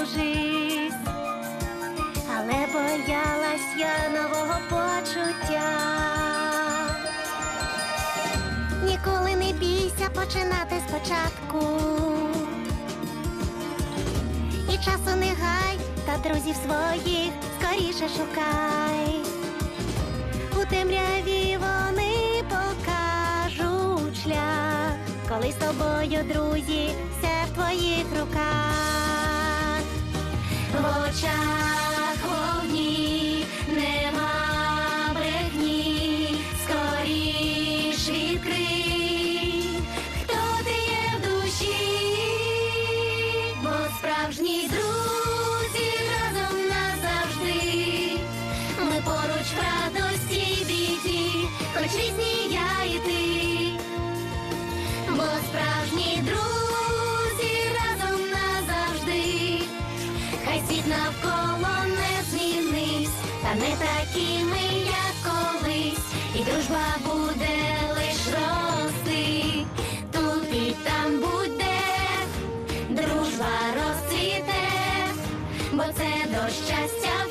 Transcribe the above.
одружись, але боялась я нового почуття. Ніколи не бійся починати спочатку. І часу не гай, та друзів своїх скоріше шукай. У темряві вони покажуть шлях, коли з тобою друзі все в твоїх руках. світ навколо не змінився, та не такими, як колись, і дружба буде лиш рости, тут і там буде, дружба розцвіте, бо це до щастя.